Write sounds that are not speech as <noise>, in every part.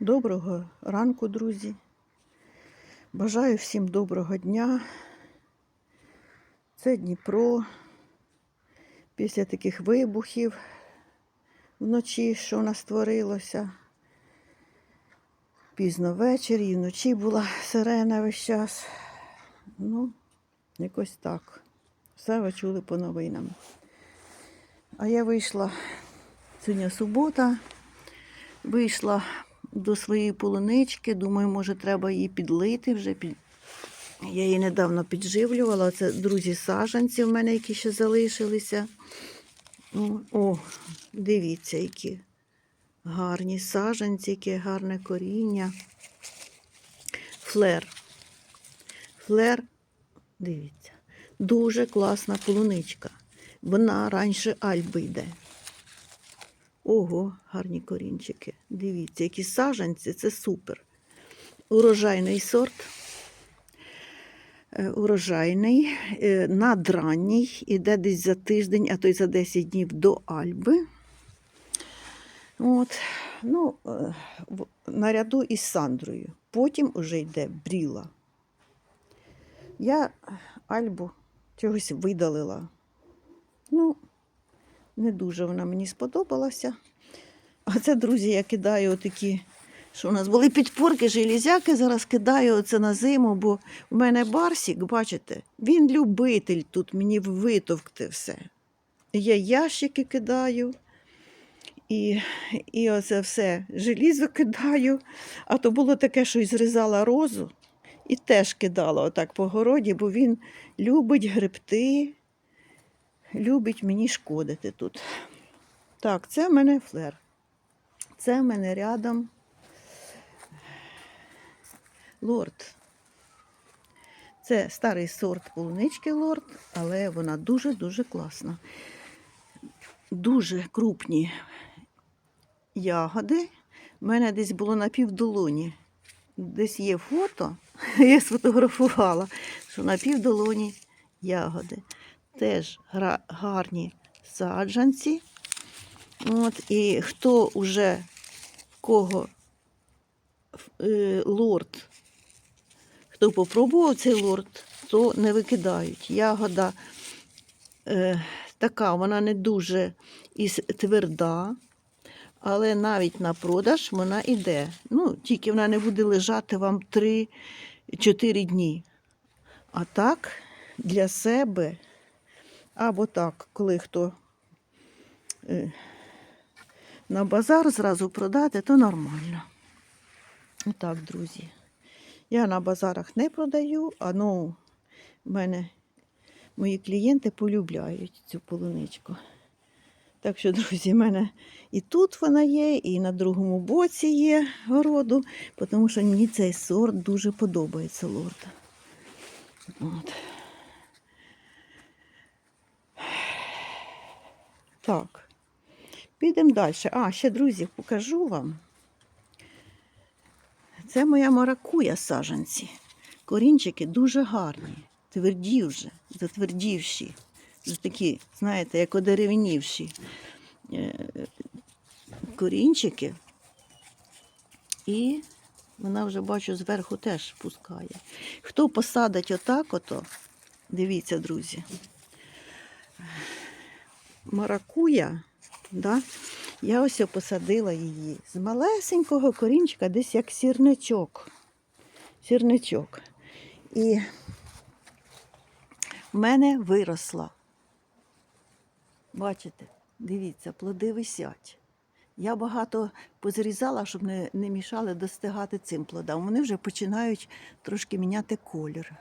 Доброго ранку, друзі. Бажаю всім доброго дня. Це Дніпро. Після таких вибухів вночі, що у нас творилося. Пізно ввечері і вночі була сирена весь час. Ну, якось так. Все ви чули по новинам. А я вийшла сьогодні субота, вийшла до своєї полунички. Думаю, може, треба її підлити вже. Я її недавно підживлювала. Це друзі сажанці в мене, які ще залишилися. О, О, дивіться, які гарні сажанці, яке гарне коріння. Флер. Флер, дивіться, дуже класна полуничка. Вона раніше альби йде. Ого, гарні корінчики. Дивіться, які сажанці, це супер. Урожайний сорт. Е, Урожайний, е, надранній, іде десь за тиждень, а то й за 10 днів до Альби. От, ну, е, наряду із Сандрою. Потім уже йде бріла. Я Альбу чогось видалила. Ну, не дуже вона мені сподобалася. А це, друзі, я кидаю такі, що у нас були підпорки, железяки, зараз кидаю оце на зиму, бо в мене барсік, бачите, він любитель тут мені витовкти все. Я ящики кидаю. І, і оце все желізо кидаю. А то було таке, що і зрізала розу і теж кидала отак по городі, бо він любить грибти, любить мені шкодити тут. Так, це в мене флер. Це в мене рядом лорд. Це старий сорт полунички лорд, але вона дуже-дуже класна. Дуже крупні ягоди. У мене десь було на півдолоні. Десь є фото, <laughs> я сфотографувала, що на півдолоні ягоди. Теж гарні саджанці. От, і хто вже кого е, лорд, хто попробував цей лорд, то не викидають. Ягода е, така, вона не дуже із тверда, але навіть на продаж вона йде. Ну, тільки вона не буде лежати вам 3-4 дні. А так, для себе, або так, коли хто е, на базар зразу продати, то нормально. Отак, друзі. Я на базарах не продаю, а ну, в мене мої клієнти полюбляють цю полуничку. Так що, друзі, в мене і тут вона є, і на другому боці є городу, тому що мені цей сорт дуже подобається лорд. От. Так. Підемо далі. А, ще, друзі, покажу вам. Це моя маракуя сажанці. Корінчики дуже гарні, тверді вже, затвердівші. Такі, знаєте, як одеревнівші е, корінчики. І вона вже бачу зверху теж пускає. Хто посадить отак, ото, дивіться, друзі. Маракуя, да? я ось посадила її з малесенького корінчика, десь як сірничок. Сірничок. І в мене виросла. Бачите, дивіться, плоди висять. Я багато позрізала, щоб не, не мішали достигати цим плодам. Вони вже починають трошки міняти колір.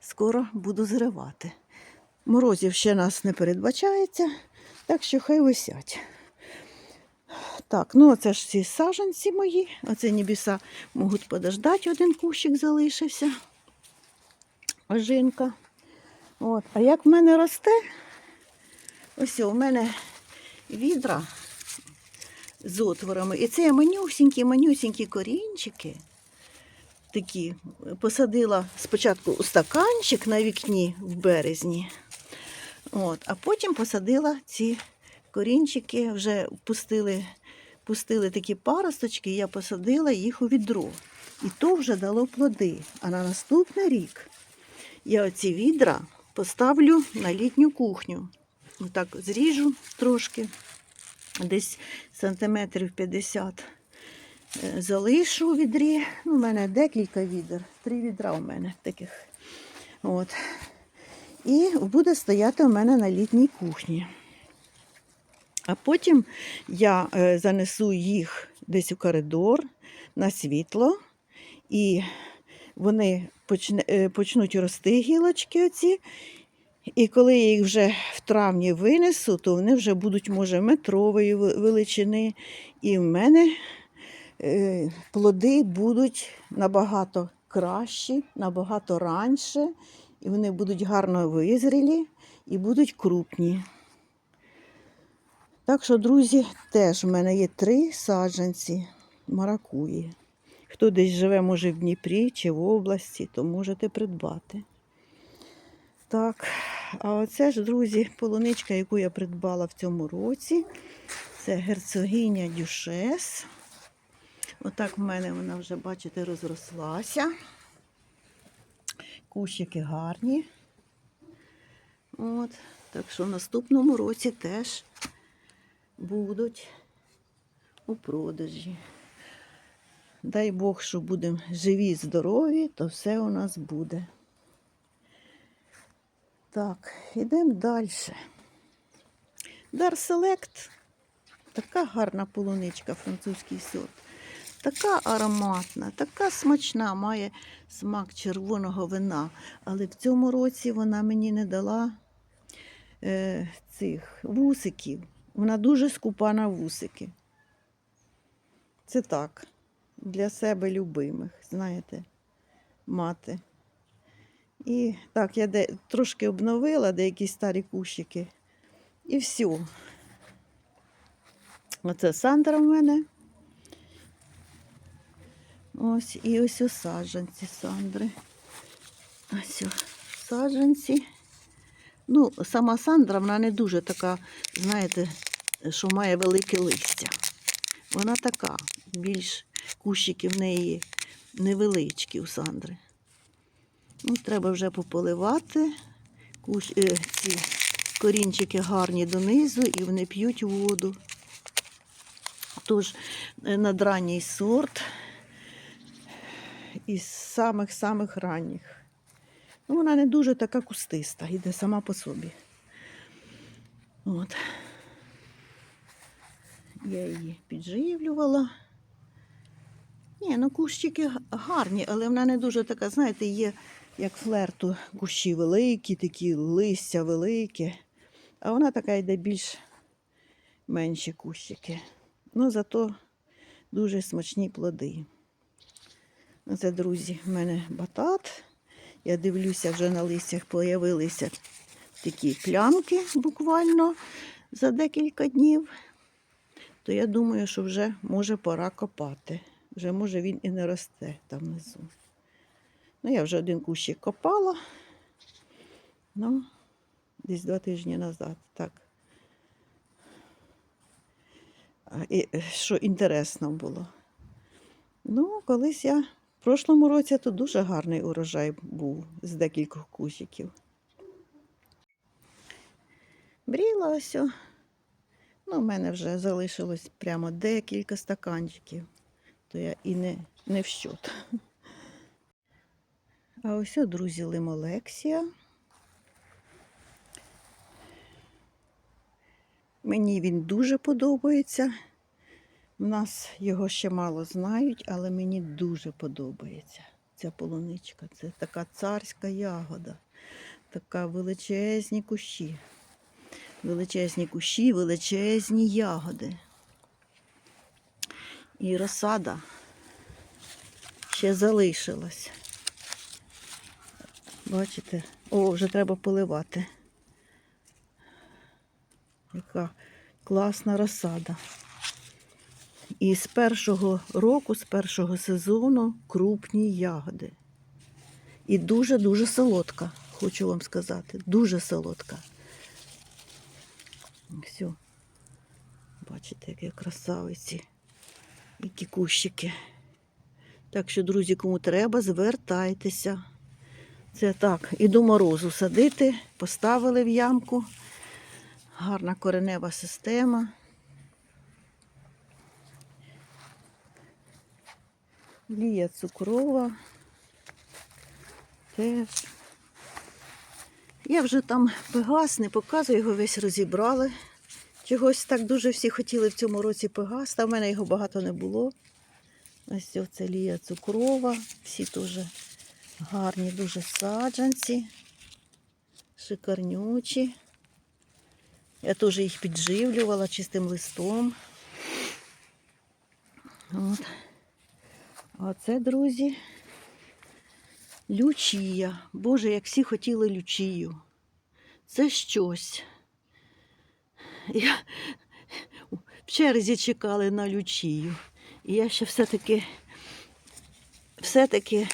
Скоро буду зривати. Морозів ще нас не передбачається, так що хай висять. Так, ну оце ж ці саженці мої. Оце небеса можуть подождати, один кущик залишився. Ожинка. От. А як в мене росте, ось у мене відра з отворами. І це манюсінькі, манюсінькі корінчики. Такі посадила спочатку у стаканчик на вікні в березні. От, а потім посадила ці корінчики, вже пустили пустили такі паросточки, я посадила їх у відро. І то вже дало плоди. А на наступний рік я оці відра поставлю на літню кухню. Отак зріжу трошки, десь сантиметрів 50 е, залишу у відрі. У мене декілька відер, три відра у мене таких. От. І буде стояти у мене на літній кухні. А потім я е, занесу їх десь у коридор на світло, і вони е, почнуть рости гілочки оці. І коли я їх вже в травні винесу, то вони вже будуть, може, метрової величини. І в мене е, плоди будуть набагато кращі, набагато раніше, і вони будуть гарно визрілі і будуть крупні. Так що, друзі, теж в мене є три саджанці маракуї. Хто десь живе, може, в Дніпрі чи в області, то можете придбати. Так, а оце ж, друзі, полуничка, яку я придбала в цьому році. Це герцогиня Дюшес. Отак в мене вона вже, бачите, розрослася. Кущики гарні. От, так що в наступному році теж будуть у продажі. Дай Бог, що будемо живі, здорові, то все у нас буде. Так, йдемо далі. Дар Селект. Така гарна полуничка, французький сорт. Така ароматна, така смачна, має смак червоного вина. Але в цьому році вона мені не дала е, цих вусиків. Вона дуже скупа на вусики. Це так, для себе любимих, знаєте, мати. І так, я де, трошки обновила деякі старі кущики. І все. Оце Сандра в мене. Ось і ось у саджанці Сандри. Ось о, саджанці. Ну, сама Сандра, вона не дуже така, знаєте, що має велике листя. Вона така, більш кущики в неї невеличкі у Сандри. Ну, треба вже пополивати. Кущ, е, ці корінчики гарні донизу і вони п'ють воду. Тож е, надранній сорт із самих-самих ранніх. Ну, вона не дуже така кустиста, йде сама по собі. От. Я її підживлювала. Ні, ну кущики гарні, але вона не дуже така, знаєте, є як флерту кущі великі, такі листя велике. А вона така йде більш менші кущики. Ну, зато дуже смачні плоди. Оце, друзі, в мене батат. Я дивлюся, вже на листях появилися такі плямки буквально за декілька днів. То я думаю, що вже може пора копати. Вже може він і не росте там внизу. Ну, я вже один кущик копала. Ну, десь два тижні назад. Так. І е, що інтересно було. Ну, колись я в прошлому році то дуже гарний урожай був з декількох кущиків. Бріла ось. Ну, в мене вже залишилось прямо декілька стаканчиків, то я і не, не в щот. А ось, друзі, лимолексія. Мені він дуже подобається. У нас його ще мало знають, але мені дуже подобається ця полуничка. Це така царська ягода, така величезні кущі. Величезні кущі, величезні ягоди. І розсада ще залишилась. Бачите? О, вже треба поливати. Яка класна розсада. І з першого року, з першого сезону крупні ягоди. І дуже-дуже солодка, хочу вам сказати. Дуже солодка. Все. Бачите, які красавиці. які кущики. Так що, друзі, кому треба, звертайтеся. Це так, і до морозу садити, поставили в ямку. Гарна коренева система. Лія цукрова. Теж. Я вже там пегас, не показую, його весь розібрали. Чогось так дуже всі хотіли в цьому році пегас, та в мене його багато не було. Ось це лія цукрова, всі теж гарні, дуже саджанці, шикарнючі. Я теж їх підживлювала чистим листом. От. А це, друзі, лючія. Боже, як всі хотіли лючію. Це щось. Я в черзі чекали на лючію. І я ще все-таки все-таки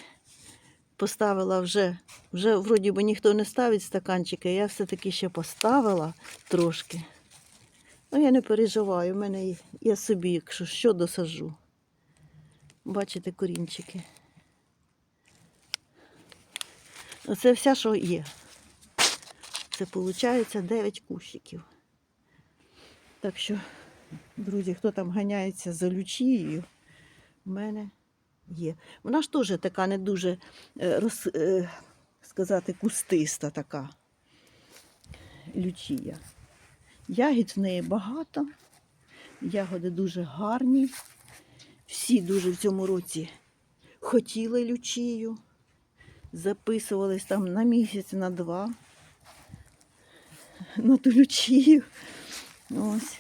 поставила вже, вже вроді би ніхто не ставить стаканчики, я все-таки ще поставила трошки. Ну, я не переживаю, в мене я собі, якщо що, досажу. Бачите, корінчики. Оце все, що є. Це виходить 9 кущиків. Так що, друзі, хто там ганяється за лючією, в мене є. Вона ж теж така не дуже е, роз, е, сказати, кустиста така лючія. Ягід в неї багато, ягоди дуже гарні. Всі дуже в цьому році хотіли лючію, записувались там на місяць, на два на ту лючію. Ось.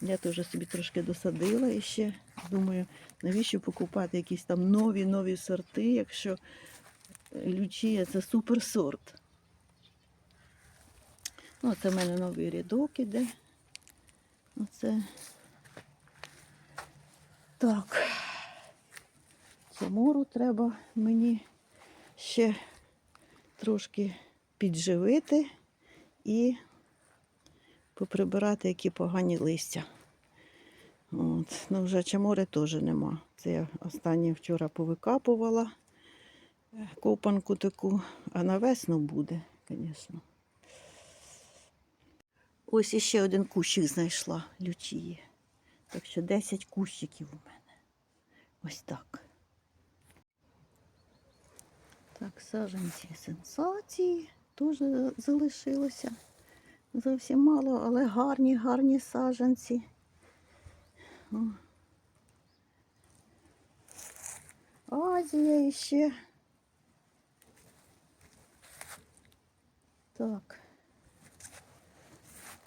Я теж собі трошки досадила і ще думаю, навіщо покупати якісь там нові нові сорти, якщо лючія це суперсорт. Ну, це в мене новий рядок іде. Оце. Так. Цьому треба мені ще трошки підживити і поприбирати які погані листя. От. Ну, вже чамори теж нема. Це я останнє вчора повикапувала е, копанку таку, а на весну буде, звісно. Ось іще один кущик знайшла лючії. Так що 10 кущиків у мене. Ось так. Так, саджанці сенсації теж залишилося. Зовсім мало, але гарні, гарні саджанці. О. Азія іще. Так.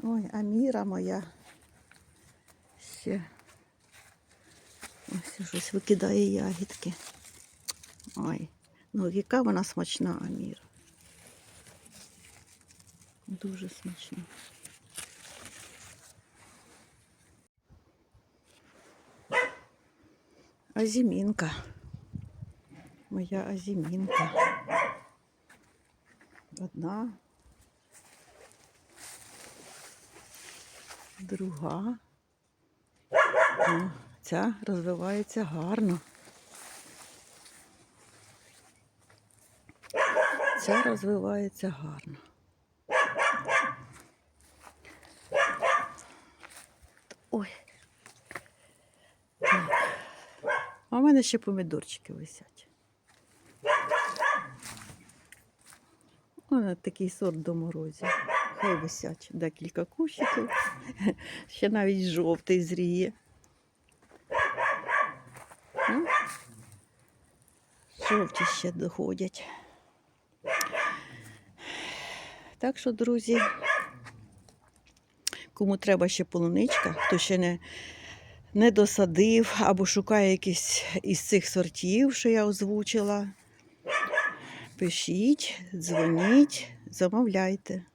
Ой, Аміра моя ще ось щось викидає ягідки. Ой, ну яка вона смачна, Аміра. Дуже смачно. Азімінка. Моя азімінка. Одна. Друга. О, ця розвивається гарно. Ця розвивається гарно. Ой. А в мене ще помідорчики висять. Ось такий сорт до морозі. Хай висять декілька кущиків. Ще навіть жовтий зріє. Жовті ще доходять. Так що, друзі, кому треба ще полуничка, хто ще не, не досадив або шукає якісь із цих сортів, що я озвучила, пишіть, дзвоніть, замовляйте.